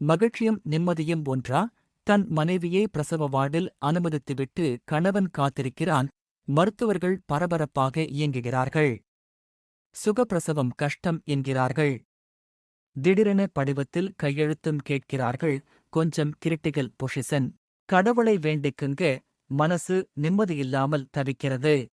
மகிழ்ச்சியும் நிம்மதியும் ஒன்றா தன் மனைவியை பிரசவ வார்டில் அனுமதித்துவிட்டு கணவன் காத்திருக்கிறான். மருத்துவர்கள் பரபரப்பாக இயங்குகிறார்கள். சுகப்பிரசவம் கஷ்டம் என்கிறார்கள். திடீரென படிவத்தில் கையெழுத்தும் கேட்கிறார்கள். கொஞ்சம் கிரிட்டிகல் பொஷிசன் கடவுளை வேண்டிக்குங்க மனசு நிம்மதியில்லாமல் தவிக்கிறது.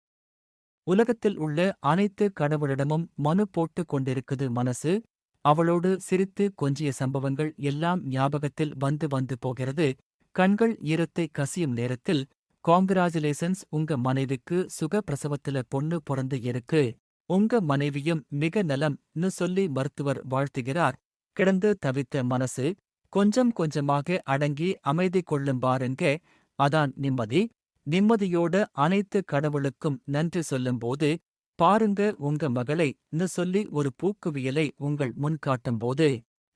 உலகத்தில் உள்ள அனைத்து கடவுளிடமும் மனு போட்டுக் கொண்டிருக்குது மனசு. அவளோடு சிரித்து கொஞ்சிய சம்பவங்கள் எல்லாம் ஞாபகத்தில் வந்து வந்து போகிறது. கண்கள் ஈரத்தை கசியும் நேரத்தில் காங்கிராஜுலேஷன்ஸ் உங்க மனைவிக்கு சுக பிரசவத்துல பொண்ணு பிறந்து இருக்கு. உங்க மனைவியும் மிக நலம்னு சொல்லி மருத்துவர் வாழ்த்துகிறார். கிடந்து தவித்த மனசு கொஞ்சம் கொஞ்சமாக அடங்கி அமைதி கொள்ளும் பாருங்க. அதான் நிம்மதி. நிம்மதியோட அனைத்து கடவுளுக்கும் நன்றி சொல்லும்போது பாருங்க உங்க மகளை ன்னு சொல்லி ஒரு பூக்குவியலை உங்கள் முன் காட்டும்போது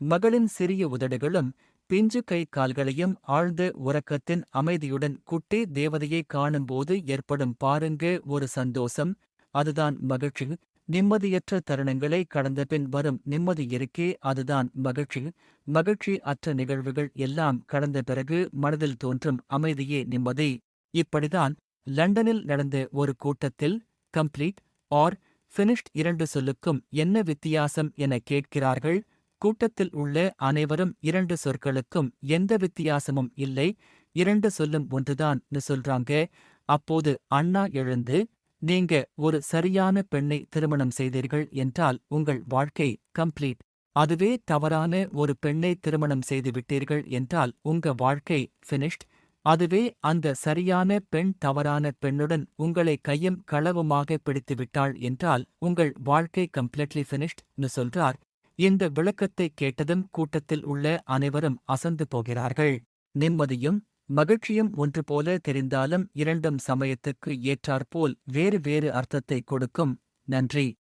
மகளின் சிறிய உதடுகளும் பிஞ்சு கை கால்களையும் ஆழ்ந்த உறக்கத்தின் அமைதியுடன் குட்டி தேவதையை காணும்போது ஏற்படும் பாருங்க ஒரு சந்தோஷம். அதுதான் மகிழ்ச்சி. நிம்மதியற்ற தருணங்களை கடந்த பின் வரும் நிம்மதி இருக்கே அதுதான் மகிழ்ச்சி. மகிழ்ச்சி அற்ற நிகழ்வுகள் எல்லாம் கடந்த பிறகு மனதில் தோன்றும் அமைதியே நிம்மதி. இப்படிதான் லண்டனில் நடந்த ஒரு கூட்டத்தில் கம்ப்ளீட் ஆர் ஃபினிஷ்ட் இரண்டு சொல்லுக்கும் என்ன வித்தியாசம் என கேட்கிறார்கள்? கூட்டத்தில் உள்ள அனைவரும் இரண்டு சொற்களுக்கும் எந்த வித்தியாசமும் இல்லை. இரண்டு சொல்லும் ஒன்றுதான் சொல்றாங்க. அப்போது அண்ணா எழுந்து நீங்க ஒரு சரியான பெண்ணை திருமணம் செய்தீர்கள் என்றால் உங்கள் வாழ்க்கை கம்ப்ளீட். அதுவே தவறான ஒரு பெண்ணை திருமணம் செய்து விட்டீர்கள் என்றால் உங்க வாழ்க்கை ஃபினிஷ்ட். அதுவே அந்த சரியான பெண் தவறான பெண்ணுடன் உங்களை கையும் களவுமாக பிடித்துவிட்டாள் என்றால் உங்கள் வாழ்க்கை கம்ப்ளீட்லி ஃபினிஷ்ட்னு சொல்றார். இந்த விளக்கத்தை கேட்டதும் கூட்டத்தில் உள்ள அனைவரும் அசந்து போகிறார்கள். நிம்மதியும் மகிழ்ச்சியும் ஒன்று போல தெரிந்தாலும் இரண்டும் சமயத்துக்கு ஏற்றாற்போல் வேறு வேறு அர்த்தத்தை கொடுக்கும். நன்றி.